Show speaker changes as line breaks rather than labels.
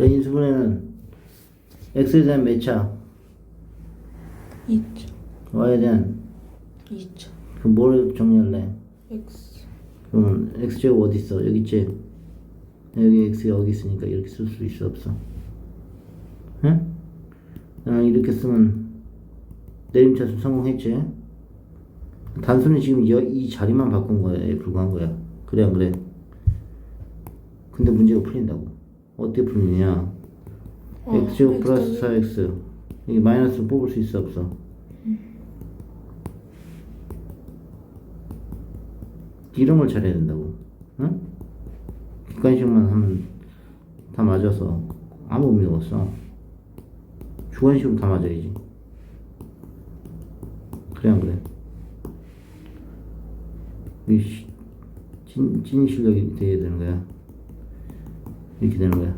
자, 인수분해는 x에 대한 몇 차,
2차
y에 대한
2차
그럼 뭘 정리할래?
x
그러면 x제곱 어디 있어? 여기 있지? 여기 x 여기 있으니까 이렇게 쓸 수 있어 없어? 응? 아, 이렇게 쓰면 내림차순 성공했지? 단순히 지금 이, 이 자리만 바꾼 거에 불과한 거야 그래 안 그래? 근데 문제가 풀린다고 어떻게 풀리냐
어,
x제곱
X
플러스
더블.
4x 이게 마이너스 뽑을 수 있어 없어? 이런 걸 잘해야 된다고 응? 객관식만 하면 다 맞아서 아무 의미가 없어 주관식으로 다 맞아야지 그래 안 그래? 이 시- 찐, 찐 실력이 돼야 되는 거야 İlgilenmeye.